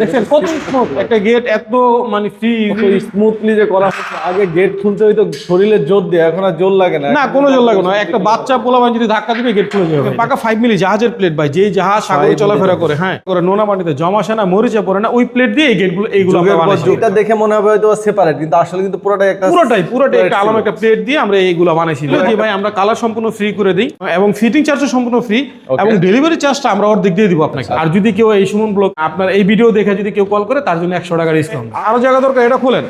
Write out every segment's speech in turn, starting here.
দেখছেন কত smooth একটা গেট এত মানে ফ্রি স্মুথলি যে করা হচ্ছে আগে গেট খুলতে শরীরে জোর দিয়ে এখন আর জোর লাগে না। না কোনো জল লাগে না। একটা বাচ্চা পোলাবান যদি ধাক্কা দিবে গেট খুলে যাবে। পাকা ফাইভ মিলি জাহাজের প্লেট ভাই যেই জাহাজ সাগরে চলাফেরা করে হ্যাঁ করে নোনা না মরিচে পড়ে না ওই প্লেট দিয়ে এই গেটগুলো এইগুলো। এটা দেখে মনে হবে হয়তো সেপারেট কিন্তু আসলে কিন্তু পুরোটাই একটা পুরোটাই পুরোটাই একটা। আলাম একটা প্লেট দিয়ে আমরা এইগুলো বানাইছি। ভাই আমরা কালার সম্পূর্ণ ফ্রি করে দিই এবং ফিটিং চার্জও সম্পূর্ণ ফ্রি এবং ডেলিভারি চার্জটা আমরা অর্ধেক দিয়ে দিব আপনাকে। আর যদি কেউ এই সুমন ব্লগ আপনার এই ভিডিও দেখে যদি কেউ কল করে তার জন্য একশো টাকা ডিসকাউন্ট আরও জায়গা দরকার এটা খুলেন।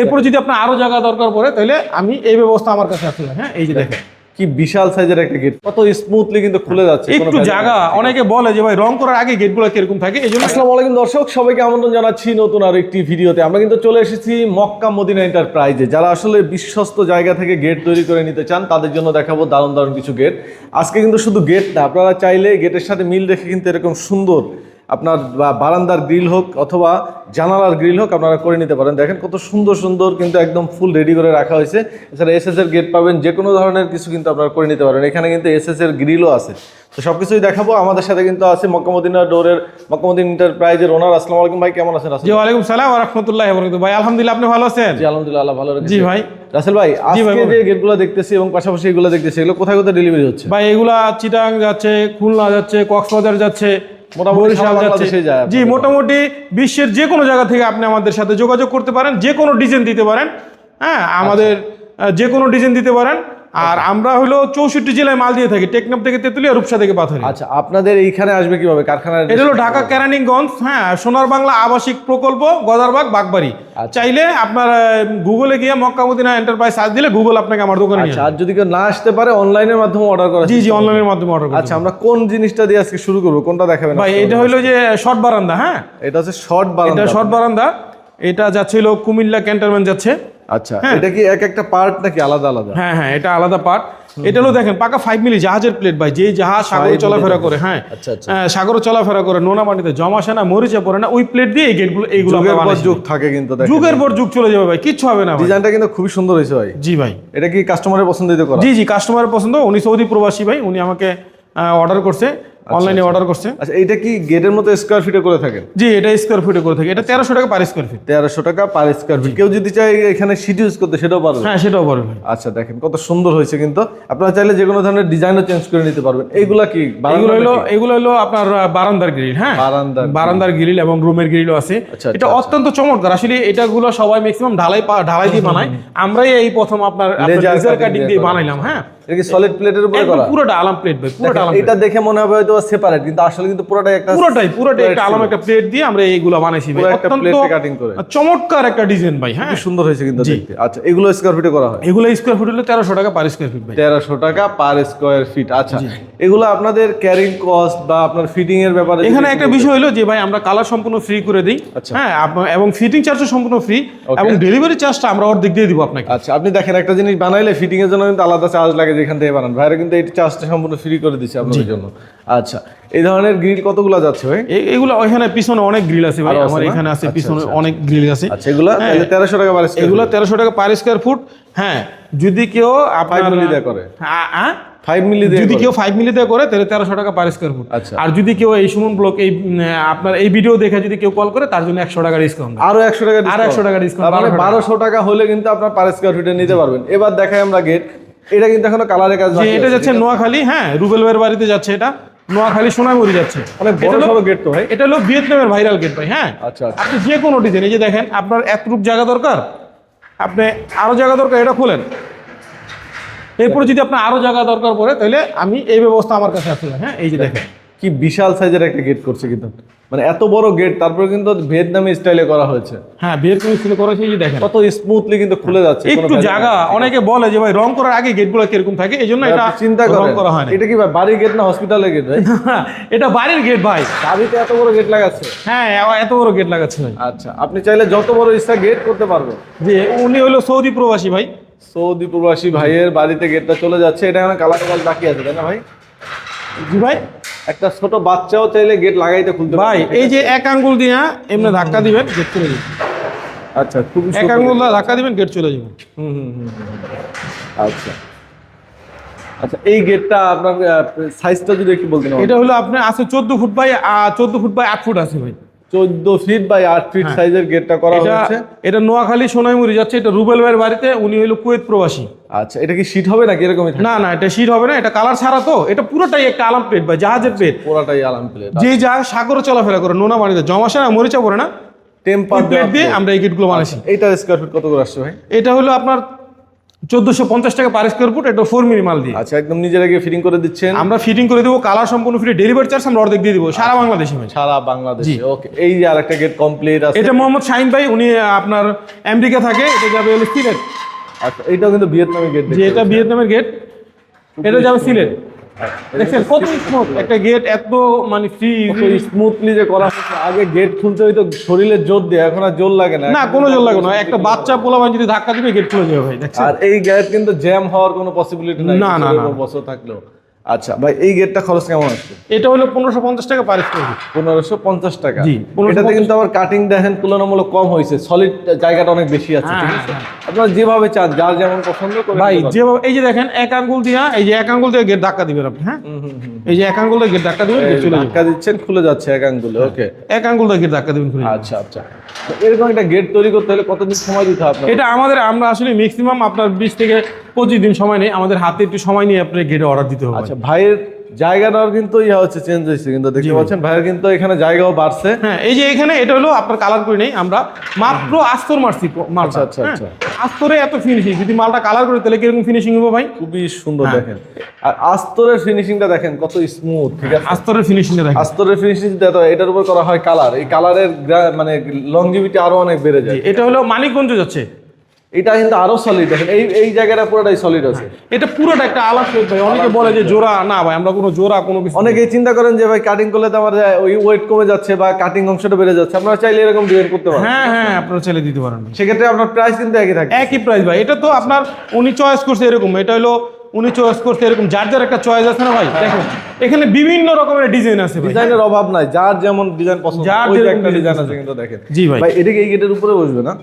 এরপরে যদি আপনার আরও জায়গা দরকার পড়ে তাহলে আমি এই ব্যবস্থা আমার কাছে আসলে হ্যাঁ এই যে দেখেন। কি বিশাল সাইজের একটা গেট কত স্মুথলি কিন্তু খুলে যাচ্ছে একটু জায়গা অনেকে বলে যে ভাই রং করার আগে গেটগুলো কীরকম থাকে? এই জন্য আসসালামু আলাইকুম দর্শক সবাইকে আমন্ত্রণ জানাচ্ছি নতুন আর একটি ভিডিওতে। আমরা কিন্তু চলে এসেছি মক্কা মদিনা এন্টারপ্রাইজে যারা আসলে বিশ্বস্ত জায়গা থেকে গেট তৈরি করে নিতে চান তাদের জন্য দেখাবো দারুণ দারুণ কিছু গেট আজকে কিন্তু শুধু গেট না আপনারা চাইলে গেটের সাথে মিল রেখে কিন্তু এরকম সুন্দর আপনার বা- বারান্দার গ্রিল হোক অথবা জানালার গ্রিল হোক আপনারা করে নিতে পারেন। দেখেন কত সুন্দর সুন্দর কিন্তু একদম ফুল রেডি করে রাখা হয়েছে। এছাড়া এসএস এর গেট পাবেন যে কোনো ধরনের কিছু কিন্তু আপনারা করে নিতে পারেন। এখানে কিন্তু এসএস এর গ্রিলও আছে। তো সবকিছুই দেখাবো। আমাদের সাথে কিন্তু আছে মক্কামদিনা ডোরের মক্কামদিন এন্টারপ্রাইজের ওনার আসসালামু আলাইকুম ভাই কেমন আছেন জি ওয়ালাইকুম সালাম রহমতুল্লাহ ভাই আলহামদুলিল্লাহ আপনি ভালো আছেন? জি আলহামদুলিল্লাহ আল্লাহ ভালো রেখেছে। জি ভাই। রাসেল ভাই আজকে যে গেটগুলো দেখতেছি এবং পাশাপাশি এগুলো দেখতেছি এগুলো কোথায় কোথায় ডেলিভারি হচ্ছে? ভাই এগুলা চিটাং যাচ্ছে খুলনা যাচ্ছে কক্সবাজার যাচ্ছে বরিশাল যাচ্ছে জি মোটামুটি বিশ্বের যে কোনো জায়গা থেকে আপনি আমাদের সাথে যোগাযোগ করতে পারেন যে কোনো ডিজাইন দিতে পারেন। হ্যাঁ আমাদের যে কোনো ডিজাইন দিতে পারেন। আর আমরা হলো চৌষট্টি জেলায় মাল দিয়ে থাকি টেকনাফ থেকে তেতুলিয়া রূপসা থেকে পাথর। আচ্ছা আপনাদের এইখানে আসবে কীভাবে? কারখানার এটা হলো ঢাকা কেরানীগঞ্জ হ্যাঁ সোনার বাংলা আবাসিক প্রকল্প গদারবাগ বাগবাড়ি। আচ্ছা। চাইলে আপনার গুগলে গিয়ে মক্কামুদ্দিনা এন্টারপ্রাইজ সার্চ দিলে গুগল আপনাকে আমার দোকানে আচ্ছা আর যদি কেউ না আসতে পারে অনলাইনের মাধ্যমে অর্ডার করা জি জি অনলাইনের মাধ্যমে অর্ডার করুন। আচ্ছা আমরা কোন জিনিসটা দিয়ে আজকে শুরু করব? কোনটা দেখাবেন ভাই এটা হইল যে শর্ট বারান্দা হ্যাঁ? এটা হচ্ছে শর্ট বারান্দা। এটা শর্ট বারান্দা এটা যাচ্ছে হলো কুমিল্লা ক্যান্টনমেন্ট যাচ্ছে। আচ্ছা এটা কি এক একটা পার্ট নাকি আলাদা আলাদা? হ্যাঁ হ্যাঁ এটা আলাদা পার্ট এটা হলো দেখেন পাকা ফাইভ মিলি জাহাজের প্লেট ভাই যেই জাহাজ সাগরে চলাফেরা করে হ্যাঁ। আচ্ছা, আচ্ছা। হ্যাঁ, সাগরে চলাফেরা করে নোনা পানিতে জমা আসে না মরিচে পড়ে না ওই প্লেট দিয়ে এই গেটগুলো এইগুলো। যুগ থাকে কিন্তু যুগের পর যুগ চলে যাবে ভাই কিচ্ছু হবে না ডিজাইনটা কিন্তু খুবই সুন্দর হয়েছে ভাই। জি ভাই। এটা কি কাস্টমারের পছন্দিত করা? জি জি কাস্টমারের পছন্দ উনি সৌদি প্রবাসী ভাই উনি আমাকে অর্ডার করছে। অনলাইনে অর্ডার করছে। আচ্ছা এটা কি গেটের মতো স্কোয়ার ফিটে করে থাকেন জি এটা স্কোয়ার ফুটে করে থাকে। এটা তেরোশো টাকা পার স্কোয়ার ফিট তেরোশো টাকা পার স্কোয়ার ফিট কেউ যদি চায় এখানে সিট ইউজ করতে সেটাও পারবে। হ্যাঁ সেটাও পারবে আচ্ছা দেখেন কত সুন্দর হয়েছে কিন্তু। আপনারা চাইলে যে কোনো ধরনের ডিজাইনও চেঞ্জ করে নিতে পারবেন। এইগুলা কি এগুলো হলো এগুলো হলো আপনার বারান্দার গ্রিল হ্যাঁ? বারান্দার বারান্দার গ্রিল এবং রুমের গ্রিলও আছে। আচ্ছা, এটা অত্যন্ত চমৎকার। আসলে এটাগুলো সবাই ম্যাক্সিমাম ঢালাই ঢালাই দিয়ে বানায়। আমরাই এই প্রথম আপনার লেজার কাটিং দিয়ে বানাইলাম হ্যাঁ? এটা কি সলিড প্লেটের উপরে করা? পুরোটা আলাম প্লেট ভাই পুরোটা আলাম এটা দেখে মনে হবে হয়তো সেপারেট কিন্তু আসলে কিন্তু পুরোটাই একটা পুরোটাই পুরোটাই একটা আলাম একটা প্লেট দিয়ে আমরা এইগুলো বানাইছি ভাই। অত্যন্ত কাটিং করে। চমৎকার একটা ডিজাইন ভাই হ্যাঁ। সুন্দর হয়েছে কিন্তু দেখতে। আচ্ছা এগুলো স্কোয়ার ফিটে করা হয়? এগুলো স্কোয়ার ফুট হলো তেরোশো টাকা পার স্কোয়ার ফিট ভাই। তেরোশো টাকা পার স্কোয়ার ফিট আচ্ছা এগুলো আপনাদের ক্যারিং কস্ট বা আপনার ফিটিং এর ব্যাপারে এখানে একটা বিষয় হলো যে ভাই আমরা কালার সম্পূর্ণ ফ্রি করে দিই আচ্ছা। হ্যাঁ এবং ফিটিং চার্জও সম্পূর্ণ ফ্রি এবং ডেলিভারি চার্জটা আমরা অর্ধেক দিয়ে দিব আপনাকে। আচ্ছা আপনি দেখেন একটা জিনিস বানাইলে ফিটিং এর জন্য কিন্তু আলাদা চার্জ লাগে। যেখান থেকে বানান। ভাইরা কিন্তু এই চার্জটা সম্পূর্ণ ফ্রি করে দিচ্ছে আপনাদের জন্য। আচ্ছা এই ধরনের গ্রিল কতগুলো যাচ্ছে ভাই? এগুলো এখানে পিছনে অনেক গ্রিল আছে ভাই। আমার এখানে আছে আচ্ছা, পিছনে আচ্ছা, অনেক গ্রিল আছে। আচ্ছা এগুলো তেরোশো টাকা পার এগুলো তেরোশো টাকা পার স্কোয়ার ফুট হ্যাঁ যদি কেউ আপনার মিলি দিয়ে করে। ফাইভ মিলি দিয়ে যদি কেউ ফাইভ মিলিতে করে তাহলে তেরোশো টাকা পার স্কোয়ার ফুট আচ্ছা। আর যদি কেউ এই সুমন ব্লক এই আপনার এই ভিডিও দেখে যদি কেউ কল করে তার জন্য একশো টাকা ডিসকাউন্ট আরও একশো টাকা আরও 100 টাকা discount, মানে বারোশো টাকা। হলে কিন্তু আপনার পার স্কোয়ার ফিটে নিতে পারবেন। এবার দেখাই আমরা গেট এটা কিন্তু এখনও কালারের কাজ যে এটা যাচ্ছে নোয়াখালী হ্যাঁ রুবেল ভাইয়ের বাড়িতে যাচ্ছে এটা। নোয়াখালী সোনামুড়ি যাচ্ছে। অনেক বড় এটা গেট তো ভাই। এটা হলো ভিয়েতনামের ভাইরাল গেট ভাই হ্যাঁ। আচ্ছা আচ্ছা। আপনি যে কোনো ডিজাইন এই যে দেখেন আপনার এতটুক জায়গা দরকার আপনি আরও জায়গা দরকার এটা খোলেন। এরপরে যদি আপনার আরও জায়গা দরকার পড়ে তাহলে আমি এই ব্যবস্থা আমার কাছে আসলে হ্যাঁ এই যে দেখেন। কি বিশাল সাইজের একটা গেট করছে কিন্তু। মানে এত বড় গেট তারপরে কিন্তু ভিয়েতনামি স্টাইলে করা হয়েছে। হ্যাঁ ভিয়েতনামি করেছে এই যে দেখেন। কত স্মুথলি কিন্তু খুলে যাচ্ছে একটু জায়গা অনেকে বলে যে ভাই রং করার আগে গেটগুলো কীরকম থাকে? এই জন্য এটা চিন্তা রং করেন। করা হয় না এটা কি ভাই বাড়ির গেট না হসপিটালের গেট ভাই? এটা বাড়ির গেট ভাই। দাবিতে এত বড় গেট লাগাচ্ছে? হ্যাঁ এত বড় গেট লাগাচ্ছে ভাই। আচ্ছা আপনি চাইলে যত বড় ইচ্ছা গেট করতে পারবেন যে উনি হলো সৌদি প্রবাসী ভাই। সৌদি প্রবাসী ভাইয়ের বাড়িতে গেটটা চলে যাচ্ছে এটা এখন কালার কাজ বাকি আছে তাই না ভাই? জি ভাই। একটা ছোট বাচ্চাও চাইলে গেট লাগাইতে খুলতে ভাই এই যে এক আঙ্গুল দিয়ে এমনি ধাক্কা দিবেন গেট চলে যাবে। আচ্ছা খুবই এক আঙ্গুল দিয়ে ধাক্কা দিবেন গেট চলে যাবে। হুম হুম হুম। আচ্ছা। আচ্ছা এই গেটটা আপনার সাইজটা যদি একটু বলতেন এটা হলো আপনার আছে চোদ্দ ফুট বাই চোদ্দ ফুট বাই আট ফুট আছে ভাই। চোদ্দ ফিট বাই আট ফিট সাইজের গেটটা করা হয়েছে। এটা নোয়াখালী সোনাইমুড়ি যাচ্ছে এটা রুবেল ভাইয়ের বাড়িতে উনি হলো কুয়েত প্রবাসী। আচ্ছা এটা কি শীট হবে নাকি এরকমই? না না এটা শীত হবে না এটা কালার ছাড়া তো এটা পুরোটাই একটা আলাম প্লেট ভাই জাহাজের প্লেট পুরাটাই আলাম প্লেট যে জাহাজ সাগরে চলাফেরা করে নোনা পানিতে জমাসে না মরিচা পড়ে না? টেম্পার প্লেট দিয়ে আমরা এই গেটগুলো বানাইছি। এইটার স্কোয়ার ফিট কত করে আসছে ভাই? এটা হলো আপনার চোদ্দশো পঞ্চাশ টাকা পার স্কোয়ার ফুট এটা ফোর মিনিমাল দিয়ে। আচ্ছা একদম নিজেরা গিয়ে ফিটিং করে দিচ্ছেন। আমরা ফিটিং করে দেবো কালার সম্পূর্ণ ফ্রি ডেলিভারি চার্জ আমরা অর্ধেক দিয়ে দিব সারা বাংলাদেশে সারা বাংলাদেশে ওকে এই যে আরেকটা গেট কমপ্লিট আছে। এটা মোহাম্মদ শাহিন ভাই উনি আপনার আমেরিকা থাকে এটা যাবে হলো সিলেট আচ্ছা এটাও কিন্তু ভিয়েতনামের গেট যে এটা ভিয়েতনামের গেট এটা যাবে সিলেট। দেখছেন কত স্মুথ একটা গেট এত মানে ফ্রি স্মুথলি যে করা হচ্ছে আগে গেট খুলতে হইতো শরীরের জোর দিয়ে এখন আর জোর লাগে না। না কোনো জোর লাগে না। একটা বাচ্চা পোলাবান যদি ধাক্কা দিবে গেট খুলে যাবে ভাই দেখছেন? আর এই গেট কিন্তু জ্যাম হওয়ার কোনো পসিবিলিটি নাই না, না, বছর থাকলেও। আচ্ছা ভাই এই গেটটা খরচ কেমন আসছে এটা হলো পনেরোশো পঞ্চাশ টাকা পার স্কোয়ার ফুট পনেরোশো পঞ্চাশ টাকা। জি, 1550 এটাতে কিন্তু আবার কাটিং দেখেন তুলনামূলক কম হয়েছে। সলিড জায়গাটা অনেক বেশি আছে ঠিক আছে? আপনারা যেভাবে চান যার যেমন পছন্দ করে ভাই যেভাবে এই যে দেখেন এক আঙ্গুল দিয়া এই যে এক আঙ্গুল দিয়ে গেট ধাক্কা দিবেন আপনি হ্যাঁ। এই যে এক আঙ্গুল দিয়ে গেট ধাক্কা দিবেন চলে ধাক্কা দিচ্ছেন খুলে যাচ্ছে এক আঙ্গুলে ওকে এক আঙ্গুল দিয়ে গেট ধাক্কা দিবেন খুলে আচ্ছা আচ্ছা। এরকম একটা গেট তৈরি করতে হলে কতদিন সময় দিতে হবে এটা আমাদের আমরা আসলে ম্যাক্সিমাম আপনার বিশ থেকে পঁচিশ দিন সময় নেই আমাদের হাতে একটু সময় নিয়ে আপনার গেটে অর্ডার দিতে হবে। আচ্ছা ভাইয়ের জায়গাটাও কিন্তু ইয়া হচ্ছে চেঞ্জ হয়েছে কিন্তু দেখতে পাচ্ছেন ভাইয়ের কিন্তু এখানে জায়গাও বাড়ছে। হ্যাঁ এই যে এখানে এটা হলো আপনার কালার করে নেই আমরা মাত্র আস্তর মারছি মালটা। আচ্ছা, হ্যাঁ। আচ্ছা। আস্তরে এত ফিনিশিং যদি মালটা কালার করে তাহলে কীরকম ফিনিশিং হবে ভাই? খুবই সুন্দর দেখেন। আর আস্তরের ফিনিশিংটা দেখেন কত স্মুথ ঠিক আছে? আস্তরের ফিনিশিংটা দেখেন। আস্তরের ফিনিশিং দেখো এটার উপর করা হয় কালার এই কালারের মানে লংজিভিটি আরও অনেক বেড়ে যায় এটা হলো মানিকগঞ্জ যাচ্ছে। এটা কিন্তু আরও সলিড দেখেন এই এই জায়গাটা পুরোটাই সলিড আছে। এটা পুরোটা একটা আলাপ ভাই অনেকে বলে যে জোড়া না ভাই আমরা কোনো জোড়া কোনো কিছু অনেকেই চিন্তা করেন যে ভাই কাটিং করলে তো আমার ওই ওয়েট কমে যাচ্ছে বা কাটিং অংশটা বেড়ে যাচ্ছে। আপনারা চাইলে এরকম ডিজাইন করতে পারেন। হ্যাঁ হ্যাঁ আপনারা ছেলে দিতে পারেন সেক্ষেত্রে আপনার প্রাইস কিন্তু একই থাকে একই প্রাইস ভাই। এটা তো আপনার উনি চয়েস করছে এরকম। এটা হলো উনি চয়েস করছে এরকম। যার যার একটা চয়েস আছে না ভাই দেখেন এখানে বিভিন্ন রকমের ডিজাইন আছে ভাই। ডিজাইনের অভাব নাই। যার যেমন ডিজাইন পছন্দ যার একটা ডিজাইন আছে কিন্তু দেখেন। জি ভাই। ভাই এটা কি এই গেটের উপরে বসবে না?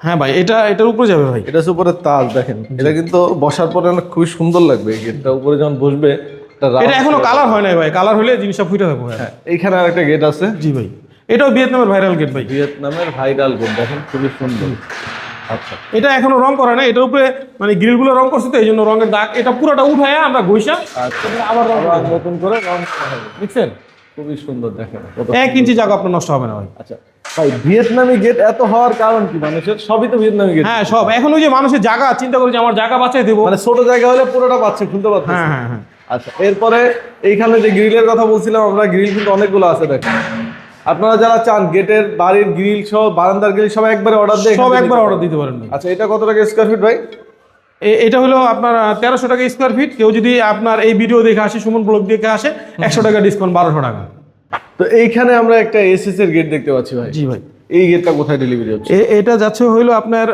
হ্যাঁ ভাই এটা এটার উপরে যাবে ভাই। এটা উপরে তাজ দেখেন। এটা কিন্তু বসার পরে অনেক খুবই সুন্দর লাগবে। গেটটা উপরে যখন বসবে একটা এটা এখনও কালার হয় নাই ভাই। কালার হলে জিনিসটা ফুটে থাকবে হ্যাঁ, এইখানে আরেকটা গেট আছে। জি ভাই। এটাও ভিয়েতনামের ভাইরাল গেট ভাই। ভিয়েতনামের ভাইরাল গেট দেখেন খুবই সুন্দর। আচ্ছা। এটা এখনও রং করা নাই। এটার উপরে মানে গ্রিলগুলো রং করছে তো এই জন্য রঙের দাগ এটা পুরোটা উঠায় আমরা ঘষা আচ্ছা। আবার রং নতুন করে রং করা হবে। দেখছেন? খুবই সুন্দর দেখেন। এক ইঞ্চি জায়গা আপনার নষ্ট হবে না ভাই। আচ্ছা। ভাই ভিয়েতনামি গেট এত হওয়ার কারণ কি? মানুষের সবই তো ভিয়েতনামি গেট হ্যাঁ সব। এখন ওই যে মানুষের জায়গা চিন্তা করে যে আমার জায়গা বাঁচাই দেবো। মানে ছোট জায়গা হলে পুরোটা পাচ্ছে খুলতে পারছে হ্যাঁ হ্যাঁ হ্যাঁ। আচ্ছা এরপরে এইখানে যে গ্রিলের কথা বলছিলাম আমরা গ্রিল কিন্তু অনেকগুলো আছে দেখেন আপনারা যারা চান গেটের বাড়ির গ্রিল সহ বারান্দার গ্রিল সব একবারে অর্ডার দিয়ে সব একবার অর্ডার দিতে পারেন আচ্ছা এটা কত টাকা স্কোয়ার ফিট ভাই? এটা হলো আপনার তেরোশো টাকা স্কোয়ার ফিট কেউ যদি আপনার এই ভিডিও দেখে আসে সুমন ব্লগ দেখে আসে একশো টাকা ডিসকাউন্ট বারোশো টাকা। তো এইখানে আমরা একটা এসএস এর গেট দেখতে পাচ্ছি ভাই। জি ভাই। এই গেটটা কোথায় ডেলিভারি হচ্ছে? এটা যাচ্ছে হইল আপনার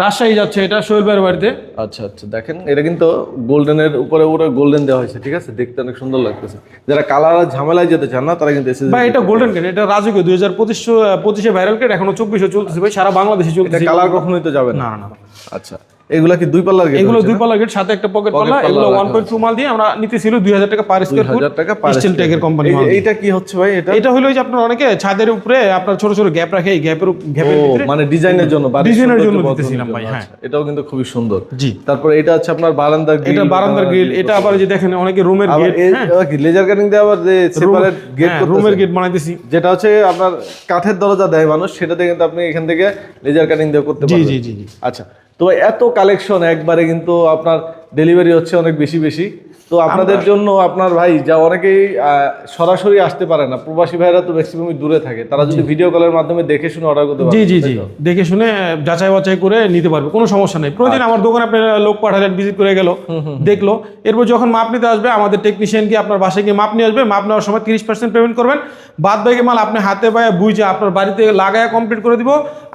রাজশাহী যাচ্ছে এটা সোহেল বাড়িতে। আচ্ছা আচ্ছা দেখেন এটা কিন্তু গোল্ডেনের উপরে উপরে গোল্ডেন দেওয়া হয়েছে ঠিক আছে? দেখতে অনেক সুন্দর লাগতেছে। যারা কালার আর ঝামেলায় যেতে চান না তারা কিন্তু এসএস ভাই এটা গোল্ডেন গেট এটা রাজকীয় দুই হাজার পঁচিশ পঁচিশে ভাইরাল গেট এখনও চব্বিশে চলতেছে ভাই সারা বাংলাদেশে এটা চলতেছে। কালার কখনোই তো যাবে না না। আচ্ছা। এগুলা কি দুই পাল্লার গেট এগুলো দুই পাল্লা গেট সাথে একটা পকেট পাল্লা এগুলো রাখা ওয়ান পয়েন্ট টু মাল দিয়ে আমরা নিতেছিল দুই হাজার টাকা পার স্কোয়ার ফুট হাজার টাকা per স্টিল foot। কোম্পানি যে এইটা কি হচ্ছে ভাই এটা? এটা হলো যে আপনার অনেকে ছাদের উপরে আপনার ছোট ছোট গ্যাপ রাখে এই গ্যাপের গ্যাপের ভিতরে মানে ডিজাইনের জন্য ডিজাইনের জন্য দিতেছিলাম ভাই, হ্যাঁ। এটাও কিন্তু সুন্দর। জি। তারপর এটা হচ্ছে আপনার বারান্দার গ্রিল এটা বারান্দার গ্রিল এটা আবার যে দেখেন অনেকে রুমের গেট এই লেজার কাটিং দিয়ে আবার যে সেপারেট গেট রুমের গেট বানাইতেছি। যেটা হচ্ছে আপনার কাঠের দরজা দেয় মানুষ সেটাতে কিন্তু আপনি এখান থেকে লেজার কাটিং দিয়ে করতে জি পারবেন। জি জি জি। আচ্ছা তো এত কালেকশন একবারে কিন্তু আপনার ডেলিভারি হচ্ছে অনেক বেশি বেশি। তো আপনাদের জন্য আপনার ভাই যা অনেকেই সরাসরি আসতে পারে না প্রবাসী ভাইরা তো ম্যাক্সিমামই দূরে থাকে। তারা যদি ভিডিও কলের মাধ্যমে দেখে শুনে অর্ডার করতে জি পারে জি। জি দেখে শুনে যাচাই বাছাই করে নিতে পারবে কোনো সমস্যা নেই। প্রতিদিন আমার দোকানে আপনি লোক পাঠালেন ভিজিট করে গেল দেখল। এরপর যখন মাপ নিতে আসবে আমাদের টেকনিশিয়ান গিয়ে আপনার বাসায় গিয়ে মাপ নিয়ে আসবে? মাপ নেওয়ার সময় তিরিশ পার্সেন্ট পেমেন্ট করবেন। বাদ বাকি মাল আপনি হাতে পায়ে বুঝে আপনার বাড়িতে লাগায় কমপ্লিট করে দিব।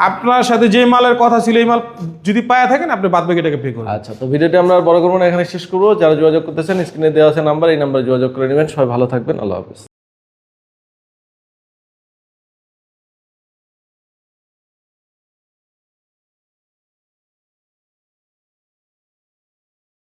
আপনার সাথে যে মালের কথা ছিল এই মাল যদি পায়া থাকেন, আপনি বাদ বাকি এটাকে পে করবেন। আচ্ছা তো ভিডিওটি আমরা বড় করব না এখানে শেষ করব। যারা যোগাযোগ করতেছেন স্ক্রিনে দেওয়া আছে নাম্বার এই নাম্বারে যোগাযোগ করে নেবেন। সবাই ভালো থাকবেন, আল্লাহ হাফিজ।